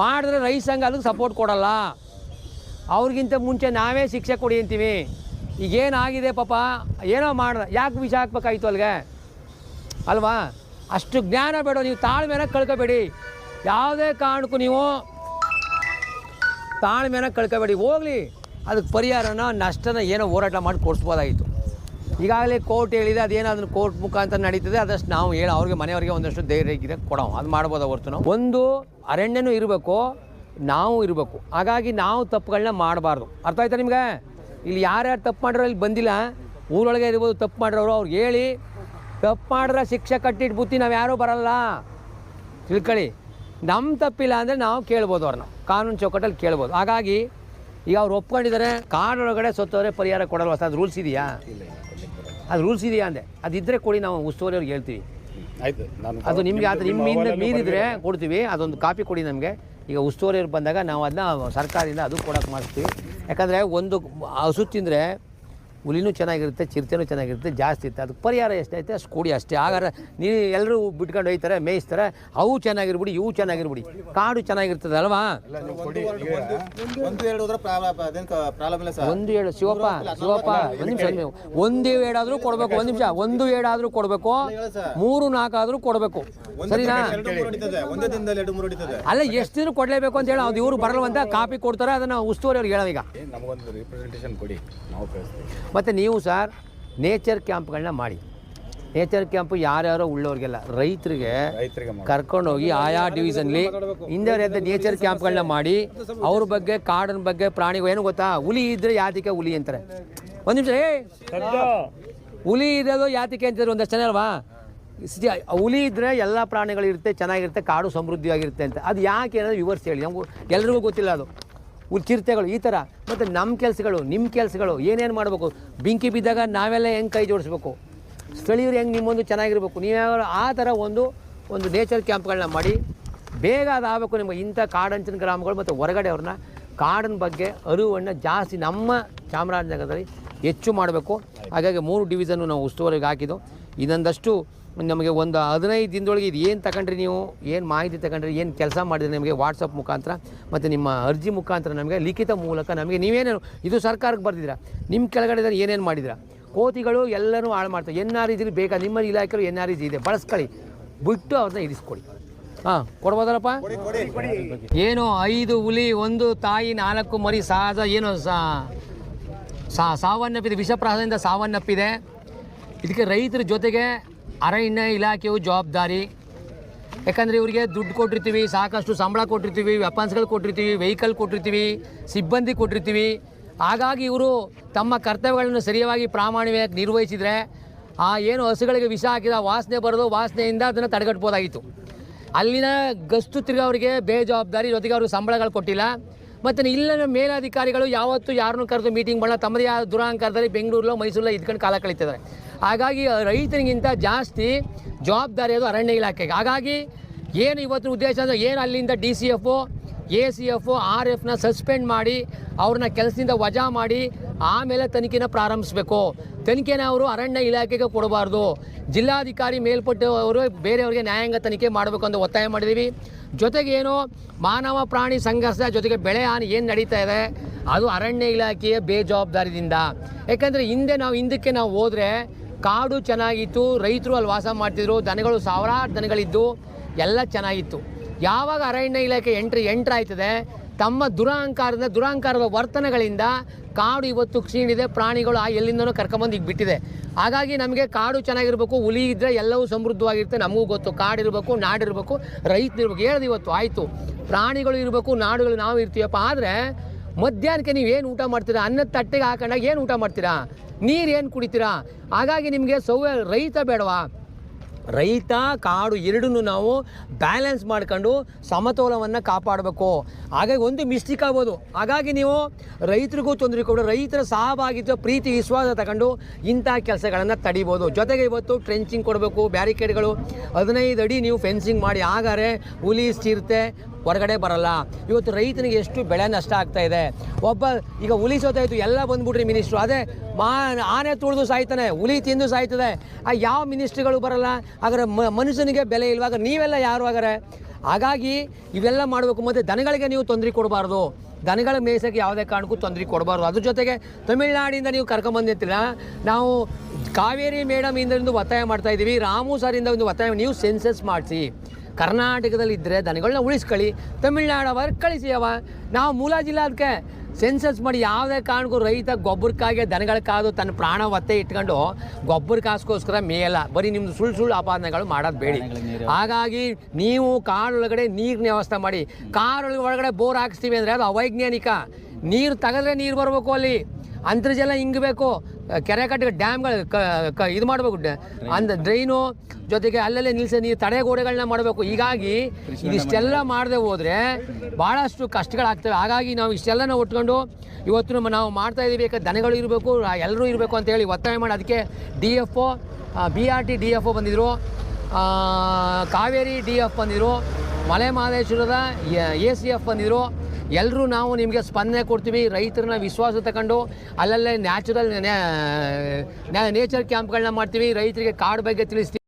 ಮಾಡಿದ್ರೆ ರೈತ ಸಂಘ ಅದಕ್ಕೆ ಸಪೋರ್ಟ್ ಕೊಡಲ್ಲ. ಅವ್ರಿಗಿಂತ ಮುಂಚೆ ನಾವೇ ಶಿಕ್ಷೆ ಕೊಡಿ ಅಂತೀವಿ. ಈಗೇನಾಗಿದೆ ಪಾಪ, ಏನೋ ಮಾಡ ಯಾಕೆ ವಿಷ ಹಾಕ್ಬೇಕಾಯ್ತು ಅಲ್ಲಿಗೆ ಅಲ್ವಾ? ಅಷ್ಟು ಜ್ಞಾನ ಬೇಡ, ನೀವು ತಾಳ್ಮೆನ ಕಳ್ಕೊಬೇಡಿ. ಯಾವುದೇ ಕಾರಣಕ್ಕೂ ನೀವು ತಾಳ್ಮೆನ ಕಳ್ಕೊಬೇಡಿ. ಹೋಗಲಿ, ಅದಕ್ಕೆ ಪರಿಹಾರನ, ನಷ್ಟನ ಏನೋ ಹೋರಾಟ ಮಾಡಿ ಕೊಡಿಸ್ಬೋದಾಗಿತ್ತು. ಈಗಾಗಲೇ ಕೋರ್ಟ್ ಹೇಳಿದೆ, ಅದೇನಾದ್ರೂ ಕೋರ್ಟ್ ಮುಖಾಂತರ ನಡೀತದೆ ಅದಷ್ಟು ನಾವು ಹೇಳಿ, ಅವ್ರಿಗೆ ಮನೆಯವರಿಗೆ ಒಂದಷ್ಟು ಧೈರ್ಯ ಇದ್ರೆ ಕೊಡೋ ಅದು ಮಾಡ್ಬೋದು ಹೊರ್ತು ನಾವು? ಒಂದು, ಅರಣ್ಯನೂ ಇರಬೇಕು, ನಾವು ಇರಬೇಕು. ಹಾಗಾಗಿ ನಾವು ತಪ್ಪುಗಳನ್ನ ಮಾಡಬಾರ್ದು. ಅರ್ಥ ಆಯ್ತಾ ನಿಮಗೆ? ಇಲ್ಲಿ ಯಾರ್ಯಾರು ತಪ್ಪು ಮಾಡಿರೋ ಇಲ್ಲಿ ಬಂದಿಲ್ಲ. ಊರೊಳಗೆ ಇರ್ಬೋದು, ತಪ್ಪು ಮಾಡಿರೋರು. ಅವ್ರಿಗೆ ಹೇಳಿ, ತಪ್ಪು ಮಾಡಿದ್ರೆ ಶಿಕ್ಷೆ ಕಟ್ಟಿಟ್ಟು ಬುತ್ತಿ ನಾವು ಯಾರೂ ಬರಲ್ಲ. ತಿಳ್ಕೊಳ್ಳಿ. ನಮ್ಮ ತಪ್ಪಿಲ್ಲ ಅಂದರೆ ನಾವು ಕೇಳ್ಬೋದು ಅವ್ರನ್ನ. ಕಾನೂನು ಚೌಕಟ್ಟಲ್ಲಿ ಕೇಳ್ಬೋದು. ಹಾಗಾಗಿ ಈಗ ಅವ್ರು ಒಪ್ಕೊಂಡಿದ್ದಾರೆ, ಕಾಡೊಳಗಡೆ ಸತ್ತವರೇ ಪರಿಹಾರ ಕೊಡಲ್ವ? ಅದು ರೂಲ್ಸ್ ಇದೆಯಾ? ಅದು ರೂಲ್ಸ್ ಇದೆಯಾ ಅಂದೆ. ಅದಿದ್ದರೆ ಕೊಡಿ ನಾವು ಉಸ್ತುವಾರಿ ಅವ್ರಿಗೆ ಹೇಳ್ತೀವಿ. ಆಯ್ತು ನಾನು ಅದು ನಿಮಗೆ ಅದು ನಿಮ್ಮಿಂದ ಮೀರಿದ್ರೆ ಕೊಡ್ತೀವಿ ಅದೊಂದು ಕಾಪಿ ಕೊಡಿ ನಮಗೆ. ಈಗ ಉಸ್ತುವಾರಿಯವ್ರು ಬಂದಾಗ ನಾವು ಅದನ್ನ ಸರ್ಕಾರದಿಂದ ಅದು ಕೊಡೋಕೆ ಮಾಡಿಸ್ತೀವಿ. ಯಾಕಂದರೆ ಒಂದು ಹಸು ತಿಂದರೆ ಹುಲಿನೂ ಚೆನ್ನಾಗಿರುತ್ತೆ ಚಿರತೆನೂ ಚೆನ್ನಾಗಿರುತ್ತೆ ಜಾಸ್ತಿ ಇರುತ್ತೆ. ಅದಕ್ಕೆ ಪರಿಹಾರ ಎಷ್ಟೈತೆ ಅಷ್ಟು ಕೊಡಿ ಅಷ್ಟೇ. ಆಗಾರ ನೀವು ಎಲ್ಲರೂ ಬಿಟ್ಕೊಂಡು ಹೋಯ್ತಾರೆ ಮೇಯಿಸ್ತಾರೆ ಅವು ಚೆನ್ನಾಗಿರ್ಬಿಡಿ ಇವು ಚೆನ್ನಾಗಿರ್ಬಿಡಿ. ಕಾಡು ಚೆನ್ನಾಗಿರ್ತದೆ ಅಲ್ವಾ? ಎಲ್ಲ ನೀವು ಕೊಡಿ ಒಂದು ಎರಡು ಹೋದ್ರೆ ಪ್ರಾಬ್ಲಮ್ ಇಲ್ಲ ಸರ್. ಒಂದು ಏಳು ಶಿವಪ್ಪ ಶಿವಪ್ಪ ಒಂದು ನಿಮಿಷ ಒಂದು ಏಡಾದರೂ ಕೊಡಬೇಕು ಒಂದು ನಿಮಿಷ ಒಂದು ಏಡಾದರೂ ಕೊಡಬೇಕು ಮೂರು ನಾಲ್ಕಾದರೂ ಕೊಡಬೇಕು. ಸರಿನಾ? ಎರಡು ಮೂರು ಹೊಡಿತದೆ ಒಂದೇ ದಿನದಲ್ಲಿ ಎರಡು ಮೂರು ಹೊಡಿತದೆ. ಅಲ್ಲ ಎಷ್ಟು ದಿನ ಕೊಡಲೇಬೇಕು ಅಂತ ಹೇಳಿ ಅದು ಇವರು ಬರಲ್ವಂತ ಕಾಪಿ ಕೊಡ್ತಾರೆ ಅದನ್ನು ಉಸ್ತುವಾರಿ ಅವ್ರಿಗೆ ಹೇಳೋದೀಗ. ಈಗ ಏನ್ ನಮಗೊಂದು ರಿಪ್ರೆಸೆಂಟೇಷನ್ ಕೊಡಿ ನಾವು ಕಳಿಸ್ತೀವಿ. ಮತ್ತು ನೀವು ಸರ್ ನೇಚರ್ ಕ್ಯಾಂಪ್ಗಳನ್ನ ಮಾಡಿ. ನೇಚರ್ ಕ್ಯಾಂಪ್ ಯಾರ್ಯಾರೋ ಉಳ್ಳೋರಿಗೆಲ್ಲ ರೈತರಿಗೆ ಕರ್ಕೊಂಡೋಗಿ ಆಯಾ ಡಿವಿಷನ್ಲಿ ಹಿಂದೆ ನೇಚರ್ ಕ್ಯಾಂಪ್ಗಳನ್ನ ಮಾಡಿ ಅವ್ರ ಬಗ್ಗೆ ಕಾಡಿನ ಬಗ್ಗೆ ಪ್ರಾಣಿಗಳು ಏನು ಗೊತ್ತಾ? ಹುಲಿ ಇದ್ರೆ ಯಾತಿಕೆ ಹುಲಿ ಅಂತಾರೆ. ಒಂದು ನಿಮಿಷ ಏ ಹುಲಿ ಇರೋದು ಯಾತಿಕೆ ಅಂತಿದ್ರು ಒಂದಷ್ಟು ಜನ ಅಲ್ವಾ? ಹುಲಿ ಇದ್ದರೆ ಎಲ್ಲ ಪ್ರಾಣಿಗಳು ಇರುತ್ತೆ ಚೆನ್ನಾಗಿರುತ್ತೆ ಕಾಡು ಸಮೃದ್ಧಿಯಾಗಿರುತ್ತೆ ಅಂತ. ಅದು ಯಾಕೆ ಅನ್ನೋದು ವಿವರಿಸಿ ಹೇಳಿ. ನಮಗೂ ಎಲ್ರಿಗೂ ಗೊತ್ತಿಲ್ಲ ಅದು. ಚಿರತೆಗಳು ಈ ಥರ. ಮತ್ತು ನಮ್ಮ ಕೆಲಸಗಳು, ನಿಮ್ಮ ಕೆಲಸಗಳು, ಏನೇನು ಮಾಡಬೇಕು? ಬೆಂಕಿ ಬಿದ್ದಾಗ ನಾವೆಲ್ಲ ಹೆಂಗೆ ಕೈ ಜೋಡಿಸ್ಬೇಕು? ಸ್ಥಳೀಯರು ಹೆಂಗೆ ನಿಮ್ಮೊಂದು ಚೆನ್ನಾಗಿರ್ಬೇಕು? ನೀವು ಆ ಥರ ಒಂದು ಒಂದು ನೇಚರ್ ಕ್ಯಾಂಪ್ಗಳನ್ನ ಮಾಡಿ, ಬೇಗ ಅದಾಗಬೇಕು ನಿಮಗೆ ಇಂಥ ಕಾಡಂಚಿನ ಗ್ರಾಮಗಳು ಮತ್ತು ಹೊರಗಡೆ ಅವ್ರನ್ನ ಕಾಡಿನ ಬಗ್ಗೆ ಅರಿವನ್ನು ಜಾಸ್ತಿ ನಮ್ಮ ಚಾಮರಾಜನಗರದಲ್ಲಿ ಹೆಚ್ಚು ಮಾಡಬೇಕು. ಹಾಗಾಗಿ ಮೂರು ಡಿವಿಷನ್ನು ನಾವು ಉಸ್ತುವಾರಿಗೆ ಹಾಕಿದ್ದು ಇದೊಂದಷ್ಟು ನಮಗೆ ಒಂದು ಹದಿನೈದು ದಿನದೊಳಗೆ ಇದು ಏನು ತಗೊಂಡ್ರಿ ನೀವು? ಏನು ಮಾಹಿತಿ ತಗೊಂಡ್ರಿ? ಏನು ಕೆಲಸ ಮಾಡಿದ್ರಿ ನಿಮಗೆ ವಾಟ್ಸಪ್ ಮುಖಾಂತರ? ಮತ್ತು ನಿಮ್ಮ ಅರ್ಜಿ ಮುಖಾಂತರ ನಮಗೆ ಲಿಖಿತ ಮೂಲಕ ನಮಗೆ ನೀವೇನೇನು ಇದು ಸರ್ಕಾರಕ್ಕೆ ಬರ್ದಿದ್ದೀರಾ? ನಿಮ್ಮ ಕೆಳಗಡೆ ಏನೇನು ಮಾಡಿದಿರಾ ಕೋತಿಗಳು ಎಲ್ಲರೂ ಹಾಳು ಮಾಡ್ತಾರೆ ಎನ್ ಆರ್ ಇದ್ರಿ ಬೇಕಾ ನಿಮ್ಮ ಇಲಾಖೆಗಳು ಎನ್ ಆರ್ ಇಜಿ ಇದೆ. ಬಳಸ್ಕೊಳ್ಳಿ. ಬಿಟ್ಟು ಅವ್ರನ್ನ ಇರಿಸ್ಕೊಡಿ. ಹಾಂ ಕೊಡ್ಬೋದಲ್ಲಪ್ಪ? ಏನು ಐದು ಹುಲಿ ಒಂದು ತಾಯಿ ನಾಲ್ಕು ಮರಿ ಸಹಜ ಏನು ಸಾ ಸಾವನ್ನಪ್ಪಿದೆ. ವಿಷಪ್ರಾಸದಿಂದ ಸಾವನ್ನಪ್ಪಿದೆ. ಇದಕ್ಕೆ ರೈತರ ಜೊತೆಗೆ ಅರಣ್ಯ ಇಲಾಖೆಯು ಜವಾಬ್ದಾರಿ. ಯಾಕಂದರೆ ಇವರಿಗೆ ದುಡ್ಡು ಕೊಟ್ಟಿರ್ತೀವಿ, ಸಾಕಷ್ಟು ಸಂಬಳ ಕೊಟ್ಟಿರ್ತೀವಿ ವೆಪನ್ಸ್ಗಳು ಕೊಟ್ಟಿರ್ತೀವಿ ವೆಹಿಕಲ್ ಕೊಟ್ಟಿರ್ತೀವಿ, ಸಿಬ್ಬಂದಿ ಕೊಟ್ಟಿರ್ತೀವಿ. ಹಾಗಾಗಿ ಇವರು ತಮ್ಮ ಕರ್ತವ್ಯಗಳನ್ನು ಸರಿಯಾಗಿ ಪ್ರಾಮಾಣಿಕವಾಗಿ ನಿರ್ವಹಿಸಿದರೆ ಆ ಏನು ಹಸುಗಳಿಗೆ ವಿಷ ಹಾಕಿದ ವಾಸನೆ ಬರೋದು ವಾಸನೆಯಿಂದ ಅದನ್ನು ತಡೆಗಟ್ಬೋದಾಗಿತ್ತು. ಅಲ್ಲಿನ ಗಸ್ತು ತಿರುಗವರಿಗೆ ಬೇಜವಾಬ್ದಾರಿ, ಜೊತೆಗೆ ಅವರು ಸಂಬಳಗಳು ಕೊಟ್ಟಿಲ್ಲ. ಮತ್ತು ಇಲ್ಲಿನ ಮೇಲಾಧಿಕಾರಿಗಳು ಯಾವತ್ತು ಯಾರನ್ನು ಕರೆದು ಮೀಟಿಂಗ್ ಮಾಡಲ್ಲ. ತಮ್ಮದೇ ಆದ ದುರಾಂಕಾರದಲ್ಲಿ ಬೆಂಗಳೂರಲ್ಲೋ ಮೈಸೂರಲ್ಲೋ ಇದ್ಕೊಂಡು ಕಾಲ ಕಳೀತಿದ್ದಾರೆ. ಹಾಗಾಗಿ ರೈತರಿಗಿಂತ ಜಾಸ್ತಿ ಜವಾಬ್ದಾರಿ ಅದು ಅರಣ್ಯ ಇಲಾಖೆಗೆ. ಹಾಗಾಗಿ, ಏನು ಇವತ್ತಿನ ಉದ್ದೇಶ ಅಂದರೆ ಏನು ಅಲ್ಲಿಂದ D C F A C F R ಎಫ್ನ suspend ಮಾಡಿ ಅವ್ರನ್ನ ಕೆಲಸದಿಂದ ವಜಾ ಮಾಡಿ ಆಮೇಲೆ ತನಿಖೆನ ಪ್ರಾರಂಭಿಸಬೇಕು. ತನಿಖೆನ ಅವರು ಅರಣ್ಯ ಇಲಾಖೆಗೆ ಕೊಡಬಾರ್ದು. ಜಿಲ್ಲಾಧಿಕಾರಿ ಮೇಲ್ಪಟ್ಟವರು ಬೇರೆಯವರಿಗೆ ನ್ಯಾಯಾಂಗ ತನಿಖೆ ಮಾಡಬೇಕು ಅಂತ ಒತ್ತಾಯ ಮಾಡಿದ್ದೀವಿ. ಜೊತೆಗೆ ಏನು ಮಾನವ ಪ್ರಾಣಿ ಸಂಘರ್ಷ ಜೊತೆಗೆ ಬೆಳೆ ಹಾನಿ ಏನು ನಡೀತಾ ಇದೆ? ಅದು ಅರಣ್ಯ ಇಲಾಖೆಯ ಬೇಜವಾಬ್ದಾರಿದಿಂದ. ಯಾಕಂದರೆ ಹಿಂದೆ ನಾವು ಹಿಂದಕ್ಕೆ ನಾವು ಹೋದರೆ ಕಾಡು ಚೆನ್ನಾಗಿತ್ತು, ರೈತರು ಅಲ್ಲಿ ವಾಸ ಮಾಡ್ತಿದ್ರು, ದನಗಳು ಸಾವಿರಾರು ದನಗಳಿದ್ದು, ಎಲ್ಲ ಚೆನ್ನಾಗಿತ್ತು. ಯಾವಾಗ ಅರಣ್ಯ ಇಲಾಖೆ ಎಂಟ್ರಿ ಎಂಟ್ರ್ ಆಯ್ತದೆ ತಮ್ಮ ದುರಹಂಕಾರದ ದುರಹಂಕಾರದ ವರ್ತನೆಗಳಿಂದ ಕಾಡು ಇವತ್ತು ಕ್ಷೀಣಿದೆ, ಪ್ರಾಣಿಗಳು ಆ ಎಲ್ಲಿಂದನೂ ಕರ್ಕೊಂಬಂದು ಈಗ ಬಿಟ್ಟಿದೆ. ಹಾಗಾಗಿ ನಮಗೆ ಕಾಡು ಚೆನ್ನಾಗಿರ್ಬೇಕು, ಹುಲಿ ಇದ್ದರೆ ಎಲ್ಲವೂ ಸಮೃದ್ಧವಾಗಿರುತ್ತೆ, ನಮಗೂ ಗೊತ್ತು. ಕಾಡಿರಬೇಕು, ನಾಡಿರಬೇಕು ರೈತರಿರ್ಬೇಕು ಹೇಳ್ದು ಇವತ್ತು, ಆಯಿತು. ಪ್ರಾಣಿಗಳು ಇರಬೇಕು, ನಾಡುಗಳು ನಾವು ಇರ್ತೀವಪ್ಪ, ಆದರೆ ಮಧ್ಯಾಹ್ನಕ್ಕೆ ನೀವು ಏನು ಊಟ ಮಾಡ್ತೀರಾ? ಅನ್ನದ ತಟ್ಟೆಗೆ ಹಾಕೊಂಡಾಗ ಏನು ಊಟ ಮಾಡ್ತೀರಾ? ನೀರು ಏನು ಕುಡಿತೀರಾ? ಹಾಗಾಗಿ ನಿಮಗೆ ಸೌ ರೈತ ಬೇಡವಾ? ರೈತ, ಕಾಡು ಎರಡನ್ನೂ ನಾವು ಬ್ಯಾಲೆನ್ಸ್ ಮಾಡ್ಕೊಂಡು ಸಮತೋಲವನ್ನು ಕಾಪಾಡಬೇಕು. ಹಾಗಾಗಿ ಒಂದು ಮಿಸ್ಟೇಕ್ ಆಗ್ಬೋದು. ಹಾಗಾಗಿ ನೀವು ರೈತರಿಗೂ ತೊಂದರೆ ಕೊಡು ರೈತರ ಸಹಭಾಗಿತ್ವ, ಪ್ರೀತಿ, ವಿಶ್ವಾಸ ತಗೊಂಡು ಇಂಥ ಕೆಲಸಗಳನ್ನು ತಡಿಬೋದು. ಜೊತೆಗೆ ಇವತ್ತು ಟ್ರೆಂಚಿಂಗ್ ಕೊಡಬೇಕು ಬ್ಯಾರಿಕೇಡ್ಗಳು ಹದಿನೈದು ಅಡಿ ನೀವು ಫೆನ್ಸಿಂಗ್ ಮಾಡಿ ಆಗಾರೆ ಹುಲಿ ಚಿರತೆ ಹೊರಗಡೆ ಬರಲ್ಲ. ಇವತ್ತು ರೈತನಿಗೆ ಎಷ್ಟು ಬೆಳೆ ನಷ್ಟ ಆಗ್ತಾ ಇದೆ. ಒಬ್ಬ ಈಗ ಹುಲಿ ಸೋತಾಯಿತು ಎಲ್ಲ ಬಂದ್ಬಿಟ್ರಿ ಮಿನಿಸ್ಟ್ರು ಅದೇ ಮಾ, ಆನೆ ತುಳಿದು ಸಾಯ್ತಾನೆ, ಹುಲಿ ತಿಂದು ಸಾಯ್ತದೆ. ಆ ಯಾವ ಮಿನಿಸ್ಟ್ರಿಗಳು ಬರಲ್ಲ? ಹಾಗಾದ್ರೆ ಮನುಷ್ಯನಿಗೆ ಬೆಲೆ ಇಲ್ವಾಗ ನೀವೆಲ್ಲ ಯಾರು ಆಗರೆ ಹಾಗಾಗಿ ಇವೆಲ್ಲ ಮಾಡಬೇಕು ಮತ್ತು ದನಗಳಿಗೆ ನೀವು ತೊಂದರೆ ಕೊಡಬಾರ್ದು. ದನಗಳ ಮೇಯ್ಸೋಕ್ಕೆ ಯಾವುದೇ ಕಾರಣಕ್ಕೂ ತೊಂದರೆ ಕೊಡಬಾರ್ದು. ಅದ್ರ ಜೊತೆಗೆ ತಮಿಳುನಾಡಿಂದ ನೀವು ಕರ್ಕೊಂಬಂದಿರ್ತೀರ ನಾವು ಕಾವೇರಿ ಮೇಡಮ್ ಇಂದ ಒತ್ತಾಯ ಮಾಡ್ತಾ ಇದ್ದೀವಿ ರಾಮು ಸರಿಂದ ಒಂದು ಒತ್ತಾಯ. ನೀವು ಸೆನ್ಸಸ್ ಮಾಡಿಸಿ. ಕರ್ನಾಟಕದಲ್ಲಿ ಇದ್ದರೆ ದನಗಳನ್ನ ಉಳಿಸ್ಕೊಳ್ಳಿ ತಮಿಳ್ನಾಡು ಅವ್ರ ಕಳಿಸಿ ಅವ ನಾವು ಮೂಲ ಜಿಲ್ಲಾ ಅದಕ್ಕೆ ಸೆನ್ಸಸ್ ಮಾಡಿ ಯಾವುದೇ ಕಾರಣಕ್ಕೂ ರೈತ ಗೊಬ್ಬರಕ್ಕಾಗಿ ದನಗಳಕ್ಕಾದು ತನ್ನ ಪ್ರಾಣ ಒತ್ತೆ ಇಟ್ಕೊಂಡು ಗೊಬ್ಬರ ಕಾಸ್ಕೋಸ್ಕರ ಮೇಯಲ್ಲ. ಬರೀ ನಿಮ್ದು ಸುಳ್ಳು ಸುಳ್ಳು ಆಪಾದನೆಗಳು ಮಾಡೋದು ಬೇಡಿ. ಹಾಗಾಗಿ ನೀವು ಕಾಡೊಳಗಡೆ ನೀರಿನ ವ್ಯವಸ್ಥೆ ಮಾಡಿ. ಕಾರೊಳಗೆ ಒಳಗಡೆ ಬೋರ್ ಹಾಕಿಸ್ತೀವಿ ಅಂದರೆ ಅದು ಅವೈಜ್ಞಾನಿಕ. ನೀರು ತೆಗೆದ್ರೆ ನೀರು ಬರಬೇಕು ಅಲ್ಲಿ. ಅಂತರ್ಜಲ ಹಿಂಗಬೇಕು ಕೆರೆ ಕಟ್ಟಿಗೆ ಡ್ಯಾಮ್ಗಳು ಕ ಕ ಇದು ಮಾಡಬೇಕು. ಅಂದ ಡ್ರೈನು ಜೊತೆಗೆ ಅಲ್ಲಲ್ಲೇ ನಿಲ್ಲಿಸಿ ನೀರು ತಡೆಗೋಡೆಗಳನ್ನ ಮಾಡಬೇಕು. ಹೀಗಾಗಿ ಇದಿಷ್ಟೆಲ್ಲ ಮಾಡದೆ ಹೋದರೆ ಭಾಳಷ್ಟು ಕಷ್ಟಗಳಾಗ್ತವೆ. ಹಾಗಾಗಿ ನಾವು ಇಷ್ಟೆಲ್ಲನ ಉಟ್ಕೊಂಡು ಇವತ್ತು ನಮ್ಮ ನಾವು ಮಾಡ್ತಾ ಇದ್ದೀವಿ ಯಾಕೆ ದನಗಳು ಇರಬೇಕು ಎಲ್ಲರೂ ಇರಬೇಕು ಅಂತೇಳಿ ಒತ್ತಾಯ ಮಾಡಿ ಅದಕ್ಕೆ D F O B R T D F O ಬಂದಿದ್ದರು ಕಾವೇರಿ ಡಿ ಎಫ್ ಬಂದಿದ್ರು. ಮಲೆ ಮಹದೇಶ್ವರದ ಎ ಸಿ ಎಫ್ ಬಂದಿದ್ರು. ಎಲ್ಲರೂ ನಾವು ನಿಮಗೆ ಸ್ಪಂದನೆ ಕೊಡ್ತೀವಿ. ರೈತರನ್ನ ವಿಶ್ವಾಸ ತಗೊಂಡು ಅಲ್ಲಲ್ಲೇ ನ್ಯಾಚುರಲ್ ನೇಚರ್ ಕ್ಯಾಂಪ್ಗಳನ್ನ ಮಾಡ್ತೀವಿ. ರೈತರಿಗೆ ಕಾಡು ಬಗ್ಗೆ ತಿಳಿಸ್ತೀವಿ.